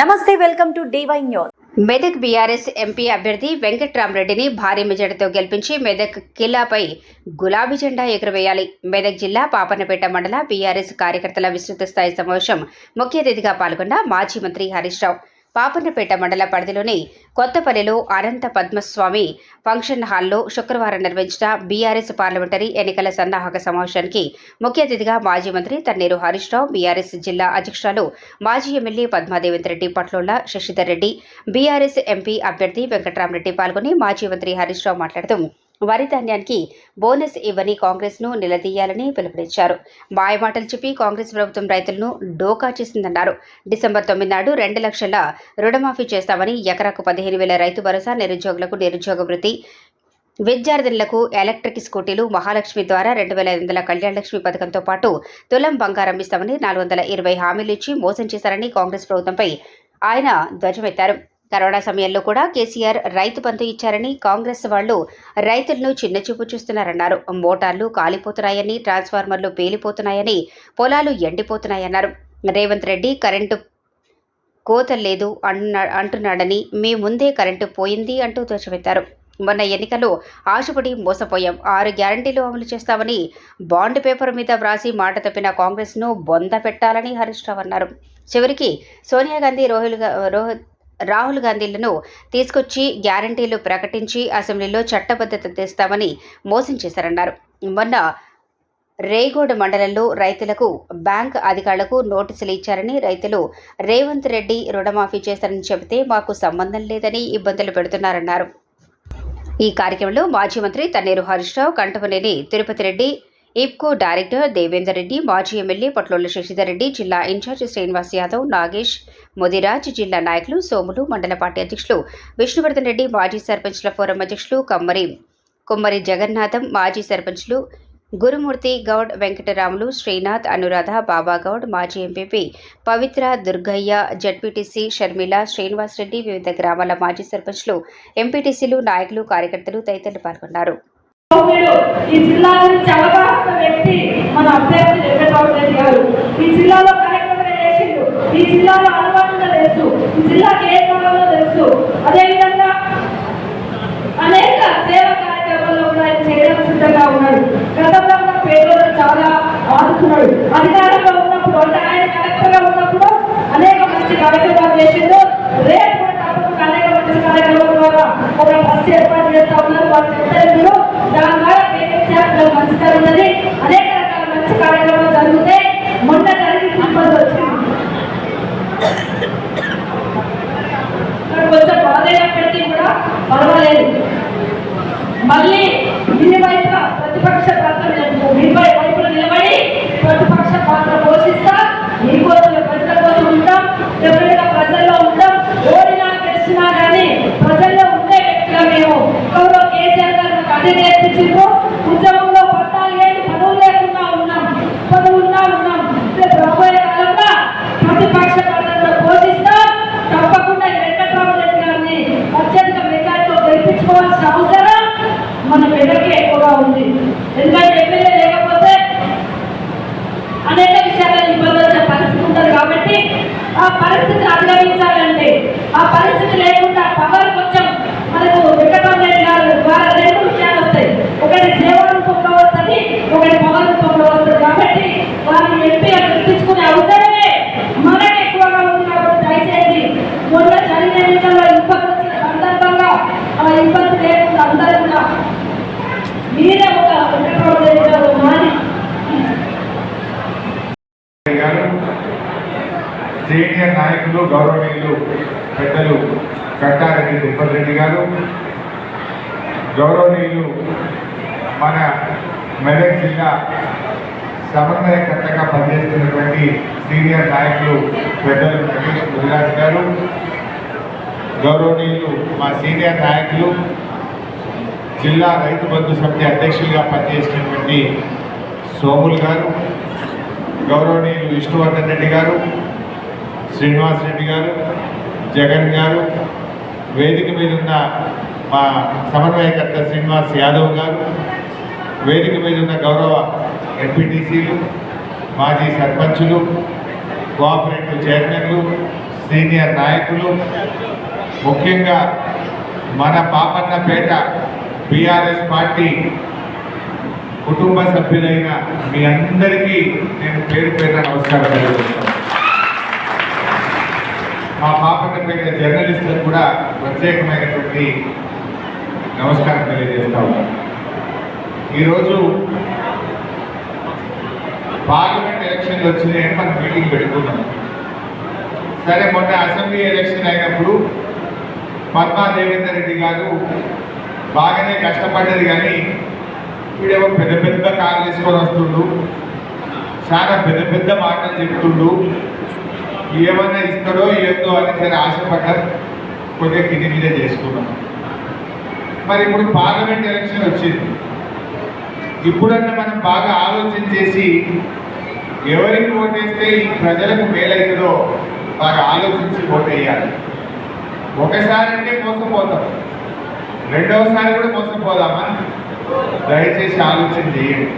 Namaste welcome to DY news. Medak BRS MP అభ్యర్థి వెంకట్రామరెడ్డిని భారీ మెజార్టీతో గెలిపించి మెదక్ కిల్లాపై గులాబీ జెండా ఎగురవేయాలి. మెదక్ జిల్లా పాపన్నపేట మండల బీఆర్ఎస్ కార్యకర్తల విస్తృత స్థాయి సమావేశం ముఖ్య అతిథిగా పాల్గొన్న మాజీ మంత్రి హరీష్ రావు. పాపన్నపేట మండల పరిధిలోని కొత్తపల్లిలో అనంత పద్మస్వామి ఫంక్షన్ హాల్లో శుక్రవారం నిర్వహించిన బీఆర్ఎస్ పార్లమెంటరీ ఎన్నికల సన్నాహక సమావేశానికి ముఖ్య అతిథిగా మాజీ మంత్రి తన్నీరు హరీష్ రావు బీఆర్ఎస్ జిల్లా అధ్యక్షురాలు మాజీ MLA Padmadevendra Reddy Sashidhar Reddy BRS MP అభ్యర్థి వెంకట్రామరెడ్డి పాల్గొని మాజీ మంత్రి హరీష్ రావు మాట్లాడుతూ వరి ధాన్యానికి బోనస్ ఇవ్వని కాంగ్రెస్ను నిలదీయాలని పిలుపునిచ్చారు. మాయమాటలు చెప్పి కాంగ్రెస్ ప్రభుత్వం రైతులను డోకా చేసిందన్నారు. డిసెంబర్ తొమ్మిది నాడు రెండు లక్షల రుణమాఫీ చేస్తామని ఎకరాకు పదిహేను వేల రైతు భరోసా నిరుద్యోగులకు నిరుద్యోగ వృత్తి విద్యార్థులకు ఎలక్ట్రిక్ స్కూటీలు మహాలక్ష్మి ద్వారా రెండు వేల ఐదు వందల కళ్యాణలక్ష్మి పథకంతో పాటు తులం బంగారం ఇస్తామని నాలుగు వందల ఇరవై హామీలు ఇచ్చి మోసం చేశారని కాంగ్రెస్ ప్రభుత్వంపై ఆయన ధ్వజమెత్తారు. కరోనా సమయంలో కూడా కేసీఆర్ రైతు బంధు ఇచ్చారని కాంగ్రెస్ వాళ్ళు రైతులను చిన్నచూపు చూస్తున్నారన్నారు. మోటార్లు కాలిపోతున్నాయని ట్రాన్స్ఫార్మర్లు పేలిపోతున్నాయని పొలాలు ఎండిపోతున్నాయన్నారు. రేవంత్ రెడ్డి కరెంటు కోత లేదు అన్న అంటున్నాడని మీ ముందే కరెంటు పోయింది అంటూ ధ్వజమెత్తారు మొన్న ఎన్నికల్లో ఆశపడి మోసపోయాం. ఆరు గ్యారంటీలు అమలు చేస్తామని బాండ్ పేపర్ మీద వ్రాసి మాట తప్పిన కాంగ్రెస్ను బొంద పెట్టాలని హరీష్ రావు అన్నారు. చివరికి సోనియా గాంధీ రోహిల్ రోహిత్ రాహుల్ గాంధీలను తీసుకొచ్చి గ్యారంటీలు ప్రకటించి అసెంబ్లీలో చట్టబద్ధత తెస్తామని మోసం చేశారన్నారు. మొన్న రేగోడ్ మండలంలో రైతులకు బ్యాంక్ అధికారులకు నోటీసులు ఇచ్చారని రైతులు రేవంత్ రెడ్డి రుణమాఫీ చేస్తారని చెబితే మాకు సంబంధం లేదని ఇబ్బందులు పెడుతున్నారన్నారు. ఈ కార్యక్రమంలో మాజీ మంత్రి తన్నేరు హరీష్ రావు కంటపనేని తిరుపతి రెడ్డి ఇప్కో డైరెక్టర్ దేవేందర్ రెడ్డి మాజీ ఎమ్మెల్యే పట్లోళ్ళ శశిధర్ రెడ్డి జిల్లా ఇన్ఛార్జి శ్రీనివాస్ యాదవ్ నాగేష్ ముదిరాజ్ జిల్లా నాయకులు సోములు మండల పార్టీ అధ్యక్షులు విష్ణువర్ధన్ రెడ్డి మాజీ సర్పంచ్ల ఫోరం అధ్యక్షులు కమ్మరి కుమ్మరి జగన్నాథం మాజీ సర్పంచ్లు గురుమూర్తి గౌడ్ వెంకటరాములు శ్రీనాథ్ అనురాధ బాబాగౌడ్ మాజీ ఎంపీపీ పవిత్ర దుర్గయ్య జడ్పీటీసీ షర్మిల శ్రీనివాస్ రెడ్డి వివిధ గ్రామాల మాజీ సర్పంచ్లు ఎంపీటీసీలు నాయకులు కార్యకర్తలు తదితరులు పాల్గొన్నారు. సౌమ్యుడు ఈ జిల్లా గురించి అవగాహన వ్యక్తి మన అభ్యర్థి వెంకటరావు రెడ్డి గారు. ఈ జిల్లాలో కలెక్టర్గా చేసిండు. ఈ జిల్లాలో అనుమానంగా తెలుసు. ఈ జిల్లాకి ఏ కాలంలో తెలుసు? అదేవిధంగా అనేక సేవా కార్యక్రమాల్లో కూడా ఆయన చేయడానికి సిద్ధంగా ఉన్నాడు. గతంలో ఉన్న పేదలను చాలా ఆదుకున్నాడు. అధికారంలో ఉన్నప్పుడు అంటే ఆయన కలెక్టర్గా ఉన్నప్పుడు అనేక మంచి కార్యక్రమాలు చేసిండు. రేపు కూడా తప్పకుండా అనేక మంచి కార్యక్రమాల ద్వారా ఒక బస్సు ఏర్పాటు చేస్తా ఉన్నారు వాళ్ళు చెప్తారు మీరు దాని ద్వారా పేదలకు మంచి జరుగుతుంది అనేక రకాల మంచి కార్యక్రమాలు జరిగితే మొన్న జరిగి ఇబ్బంది వచ్చింది ఇక్కడ కొంచెం బాధ అయినప్పటికీ కూడా పర్వాలేదు మళ్ళీ ఇన్ని వైపుల ప్రతిపక్ష పాత్ర ఇరవై వైపులు నిలబడి ప్రతిపక్ష పాత్ర పోషిస్తా మీకోసం ప్రజల కోసం ఉంటాం ఎవరైనా ప్రజల్లో ఉంటాం ఓడినా గెలిచినా కానీ ప్రజల్లో ఉండే వ్యక్తిగా మేము గౌరవ కేసీఆర్ గారు ఉద్యమంలో పట్టాలు ఏంటి పదవులు లేకుండా ఉన్నాం. పదవులు ఉన్నాం రాబోయే కాలంలో ప్రతిపక్ష పాత్ర పోషిస్తాం. తప్పకుండా ఈ గారిని అత్యధిక మెజార్టీతో గెలిపించుకోవాల్సిన అవసరం మన మెదక్కి ఎక్కువగా ఉంది. ఎందుకంటే ఎమ్మెల్యే లేకపోతే అనేక విషయాలను ఇబ్బంది వచ్చే పరిస్థితి ఉంటుంది కాబట్టి ఆ పరిస్థితిని అధిగమించాలంటే ఆ పరిస్థితి లేకుండా పవర్ కొంచెం మనకు వెంకటరామరెడ్డి గారు ద్వారా ఒకటి సేవా రూపంలో వస్తుంది ఒకటి పవర్ రూపంలో వస్తుంది కాబట్టి వారిని ఎంపీగా గుర్తించుకునే అవసరమే మనకి ఎక్కువగా ఉంది కాబట్టి దయచేసి మొన్న జరిగిన ఎన్నికల్లో ఇబ్బంది వచ్చిన సందర్భంగా ఆ ఇబ్బంది లేకుండా అందరూ కూడా మీరే ఒక వెంకటరామరెడ్డి మారి సీనియర్ నాయకులు గౌరవనీయులు పెద్దలు కట్టారెడ్డి తిరుపతి గారు గౌరవనీయులు మన మెదక్ జిల్లా సమన్వయకర్తగా పనిచేస్తున్నటువంటి సీనియర్ నాయకులు పెద్దలు రమేష్ ముదిరాజ్ గారు గౌరవనీయులు మా సీనియర్ నాయకులు జిల్లా రైతు బంధు సమితి అధ్యక్షులుగా పనిచేసినటువంటి సోములు గారు గౌరవనీయులు విష్ణువర్ధన్ రెడ్డి గారు శ్రీనివాస్ రెడ్డి గారు జగన్ గారు వేదిక మీద ఉన్న మా సమన్వయకర్త శ్రీనివాస్ యాదవ్ గారు వేదిక మీద ఉన్న గౌరవ ఎంపీటీసీలు మాజీ సర్పంచులు కోఆపరేటివ్ చైర్మన్లు సీనియర్ నాయకులు ముఖ్యంగా మన పాపన్నపేట బీఆర్ఎస్ పార్టీ కుటుంబ సభ్యులైన మీ అందరికీ నేను పేరు పేరున నమస్కారం తెలియజేస్తున్నాను మా పాపన్నపేట జర్నలిస్టులకు కూడా ప్రత్యేకమైనటువంటి నమస్కారం తెలియజేస్తాను. ఈరోజు పార్లమెంట్ ఎలక్షన్లు వచ్చినాయని మనం మీటింగ్ పెట్టుకున్నాం సరే మొన్న అసెంబ్లీ ఎలక్షన్ అయినప్పుడు పద్మా దేవేందర్ రెడ్డి గారు బాగానే కష్టపడ్డది కానీ వీడేమో పెద్ద పెద్ద కాలు తీసుకొని వస్తుండు. చాలా పెద్ద పెద్ద మాటలు చెప్తుండు. ఏమన్నా ఇస్తాడో ఏందో అని సరే ఆశపడ్డం. కొద్దిగా కింది మీద చేసుకున్నాం. మరి ఇప్పుడు పార్లమెంట్ ఎలక్షన్ వచ్చింది. ఇప్పుడన్నా మనం బాగా ఆలోచన చేసి ఎవరికి ఓటేస్తే ఈ ప్రజలకు మేలైతుందో బాగా ఆలోచించి ఓటేయాలి ఒకసారి అంటే మోసపోతాం. రెండవసారి కూడా మోసపోదామా? దయచేసి ఆలోచన చేయండి.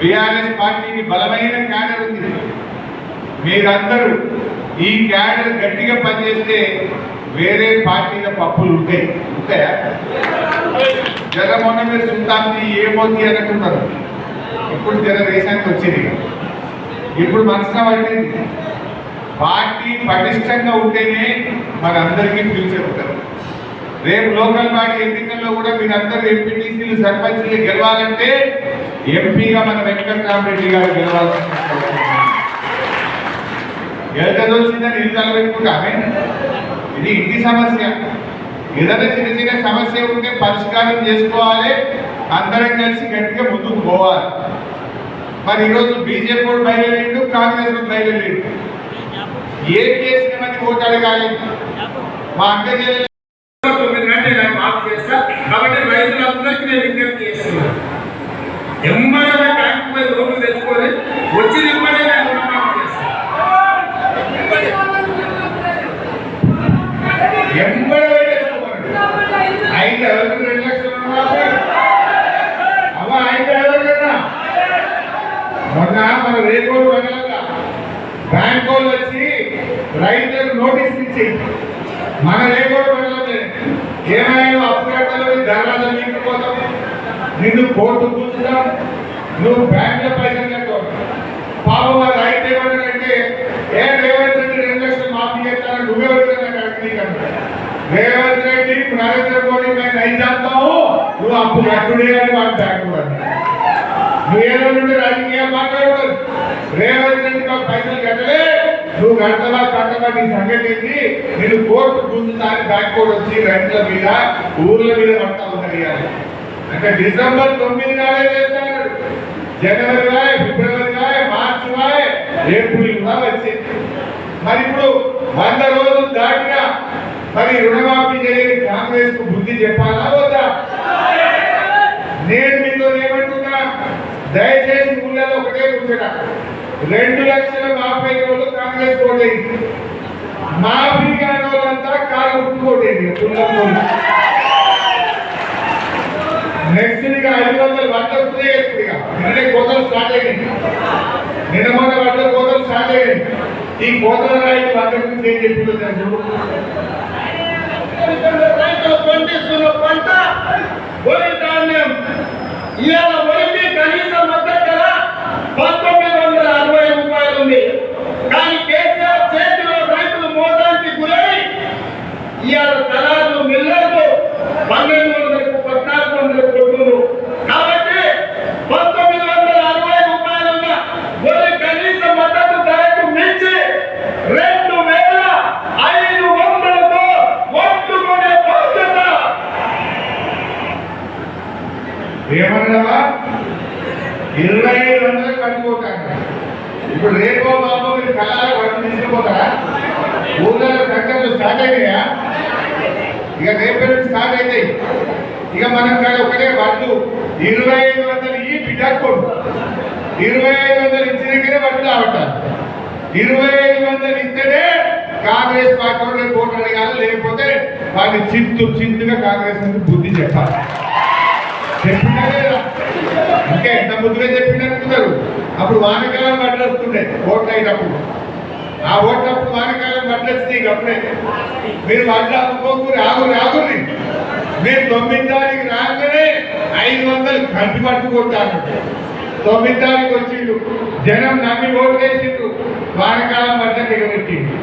బీఆర్ఎస్ పార్టీకి బలమైన క్యాడర్ ఉంది. మీరందరూ ఈ క్యాడర్ గట్టిగా పనిచేస్తే వేరే పార్టీల పప్పులు ఉంటాయి. ఉంటాయా? జర మొన్న మీరు చూడటానికి ఏమవుతుంది అన్నట్టున్నారు ఇప్పుడు జర దేశానికి వచ్చింది. ఇప్పుడు మనసులో పట్టింది పార్టీ పటిష్టంగా ఉంటేనే మనందరికీ ఫ్యూచర్ ఉంటుంది. రేపు లోకల్ బాడీ ఎన్నికల్లో కూడా మీరందరూ ఎంపీటీసీలు సర్పంచ్లు గెలవాలంటే ఎంపీగా మన వెంకటరామరెడ్డి గారు గెలవాల్సిన ఎంత వచ్చిందని ఇల్లు తలబెట్టుకుంటామే ఇది ఇంటి సమస్య. ఏదైనా చిన్న చిన్న సమస్య ఉంటే పరిష్కారం చేసుకోవాలి. అందరం కలిసి గట్టిగా ముందుకు పోవాలి. మరి ఈరోజు బీజేపీ కూడా బయలుదేరిండు కాంగ్రెస్ కూడా బయలుదేరిండు. ఏ కేసుని మంది ఓటు అడగాలి? మా అక్క కాబట్టి రైతులందరికీ నేను విజ్ఞప్తి చేస్తున్నాను ఎమ్మడగా బ్యాంకు పోయి లోన్లు తెచ్చుకొని వచ్చి ఇవ్వడే నేను రుణమాఫీ చేస్తాను ఎంబడి వేసుకోమన్నాడు. ఐదు ఎవరికి రెండు లక్షలు రుణమాఫీ? అవ్వ ఐదు ఎవరికన్నా మొన్న మన రేపోడు బ్యాంక్ వాళ్ళు వచ్చి రైతులకు నోటీస్ ఇచ్చి మన రేపోడు మండలమే ఏమైనా అప్పు కట్టాలో ధరలు మీకపోతాం నిన్ను కోర్టు కూర్చుదాం నువ్వు బ్యాంకులో పైసలు కట్టావు పాపం ఆ రైతు ఏమన్నాడంటే ఏ రేవంత్ రెడ్డి రెండు లక్షలు మాఫీ చేస్తానని నువ్వే నువ్వెవరు రేవంత్ రెడ్డి నరేంద్ర మోడీ మేము నై నువ్వు అప్పు కట్టుడే అని వాడు బ్యాంకు వాడు నువ్వేదో నుండి రాజకీయ మాట్లాడదు రేవంత్ రెడ్డి పైసలు కట్టలే. నువ్వు కట్టవా కట్టవా నీ సంగతి ఏంటి నేను కోర్టు కూర్చుందని బ్యాంక్ కోడ్ వచ్చి రైతుల మీద ఊర్ల మీద పడతా ఉన్నది అంటే డిసెంబర్ తొమ్మిది నాడే చేస్తాడు. జనవరి రాయ్ ఫిబ్రవరి రాయ్ మార్చి రాయ్ ఏప్రిల్ కూడా వచ్చింది మరి ఇప్పుడు వంద రోజులు దాటినా మరి రుణమాఫీ చేయని కాంగ్రెస్కు బుద్ధి చెప్పాలా వద్దా? దయచేసి ఊళ్ళలో ఒకటే కూర్చున్నా. రెండు లక్షల మాఫీ రోజులు కాంగ్రెస్ ఓటేది మాఫీ కాని వాళ్ళంతా కాలు ఉట్టుకోటేది నెక్స్ట్ ఇక ఐదు వందల వంద వస్తున్నాయి ఇప్పుడు కోతలు స్టార్ట్ అయ్యింది నిన్న మొన్న వంద కోతలు స్టార్ట్ అయ్యింది ఈ కోతల రాయి వంద గురించి ఏం చెప్పిందో తెలుసు? రైతులు పంట ఇవాళ వరికి కనీస మద్దతు ధర పంతొమ్మిది వందల అరవై రూపాయలు ఉంది. కానీ కేసీఆర్ చేతిలో రైతులు మోసానికి గురై ఇవాళ దళారులు మిల్లర్లు పన్నెండు వందలకు పద్నాలుగు వందలకు కొట్టును కాబట్టి పంతొమ్మిది వందల అరవై రూపాయలున్న వరి కనీస మద్దతు ధరకు మించి రెండు వేల ఐదు వందలతో ఒట్టుకునే బాధ్యత ఏమన్నావా? ఇరవై ఐదు వందలు కట్టుకోటాను. ఇప్పుడు రేపో బాబు మీరు కళాల వరకు తీసుకుపోతారా? ఊళ్ళో సంఖ్యలు స్టార్ట్ అయినాయా? ఇక రేపు నుంచి స్టార్ట్ అవుతాయి ఇక మనం కాదు ఒకటే వడ్లు. ఇరవై ఐదు వందలు ఈ బిడ్డకోడు ఇరవై ఐదు వందలు ఇచ్చినాకనే వడ్లు రావట్టాలి ఇరవై ఐదు వందలు ఇస్తేనే కాంగ్రెస్ పార్టీ వాళ్ళు కోట్ లేకపోతే వాడిని చింతు చింతుగా కాంగ్రెస్ నుంచి బుద్ధి చెప్పాలి. ఇంకా ఎంత ముద్దుగా చెప్పినట్టున్నారు. అప్పుడు వానకాలం పట్టు వస్తుండే ఓట్లు అయినప్పుడు. ఆ ఓట్లప్పుడు వానకాలం వడ్లు అప్పుడే. మీరు వడ్లు అమ్ముకోకూరి ఆగురి ఆగురి మీరు తొమ్మిది తారీఖు రాగానే ఐదు వందలు కంటి పట్టుకుంటారు. తొమ్మిది తారీఖు వచ్చిండు. జనం నమ్మి ఓట్లేసిండు వానకాలం వడ్ల దిగబెట్టిండు